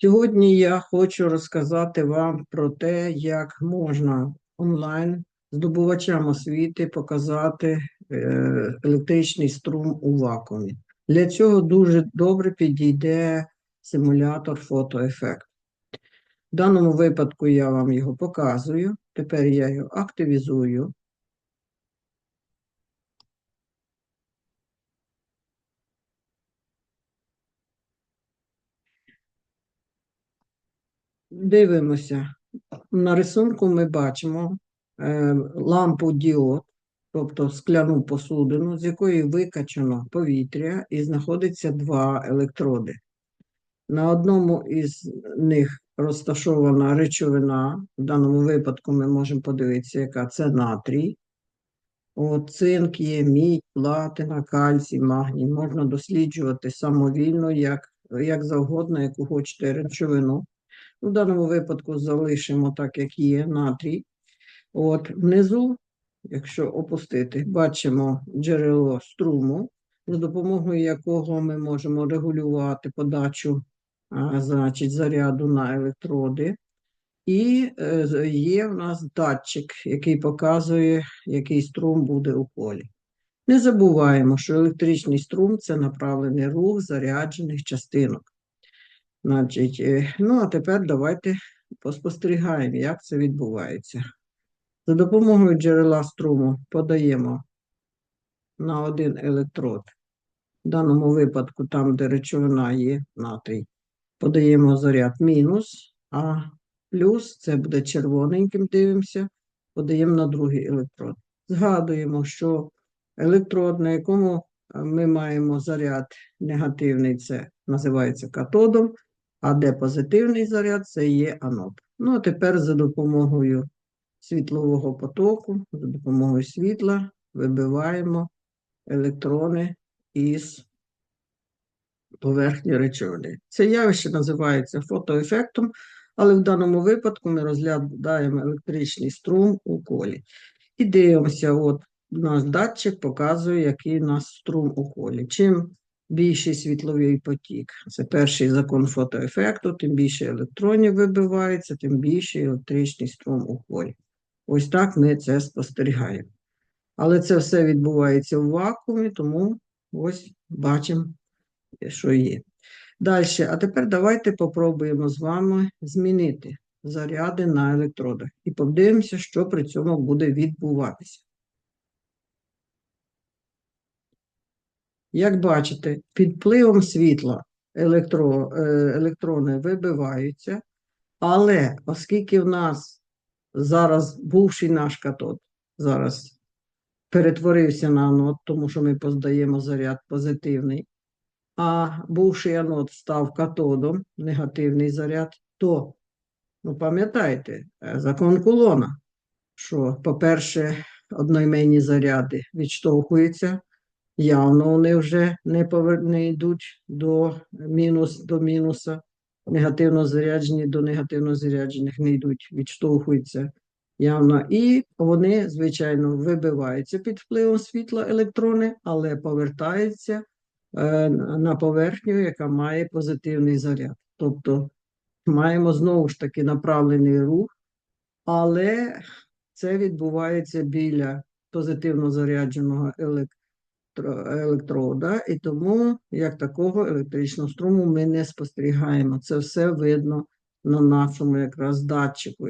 Сьогодні я хочу розказати вам про те, як можна онлайн здобувачам освіти показати е, електричний струм у вакуумі. Для цього дуже добре підійде симулятор фотоефект. В даному випадку я вам його показую. Тепер я його активізую. Дивимося. На рисунку ми бачимо е, лампу діод, тобто скляну посудину, з якої викачано повітря і знаходиться два електроди. На одному із них розташована речовина. В даному випадку ми можемо подивитися, яка це натрій. От, цинк є, мідь, платина, кальцій, магній. Можна досліджувати самовільно, як, як завгодно, яку хочете речовину. В даному випадку залишимо так, як є, натрій. От, внизу, якщо опустити, бачимо джерело струму, за допомогою якого ми можемо регулювати подачу а, значить, заряду на електроди. І е, є в нас датчик, який показує, який струм буде у полі. Не забуваємо, що електричний струм це направлений рух заряджених частинок. Значить, е, ну а тепер давайте поспостерігаємо, як це відбувається. За допомогою джерела струму подаємо на один електрод. В даному випадку, там, де речовина є натрій, подаємо заряд мінус, а плюс це буде червоненьким, дивимося, подаємо на другий електрод. Згадуємо, що електрод, на якому е, ми маємо заряд негативний, це називається катодом, а де позитивний заряд, це є анод. Ну, а тепер за допомогою світлового потоку, за допомогою світла вибиваємо електрони із поверхні речовини. Це явище називається фотоефектом, але в даному випадку ми розглядаємо електричний струм у колі. І дивимося, от наш датчик показує, який у нас струм у колі. Чим більший світловий потік, це перший закон фотоефекту, тим більше електронів вибивається, тим більший електричний струм у колі. Ось так ми це спостерігаємо. Але це все відбувається в вакуумі, тому ось бачимо, що є. Далі, а тепер давайте попробуємо з вами змінити заряди на електродах і подивимося, що при цьому буде відбуватися. Як бачите, під впливом світла електро, е, електрони вибиваються, але оскільки в нас зараз бувший наш катод зараз перетворився на анод, тому що ми поздаємо заряд позитивний, а бувший анод став катодом, негативний заряд, то, ну пам'ятаєте, е, закон Кулона, що, по-перше, одноіменні заряди відштовхуються, явно вони вже не, повер... не йдуть до, мінус, до мінуса, негативно заряджені до негативно заряджених не йдуть, відштовхуються явно. І вони, звичайно, вибиваються під впливом світла електрони, але повертаються е, на поверхню, яка має позитивний заряд. Тобто маємо знову ж таки направлений рух, але це відбувається біля позитивно зарядженого електро, електрода, і тому як такого електричного струму ми не спостерігаємо. Це все видно на нашому якраз датчику,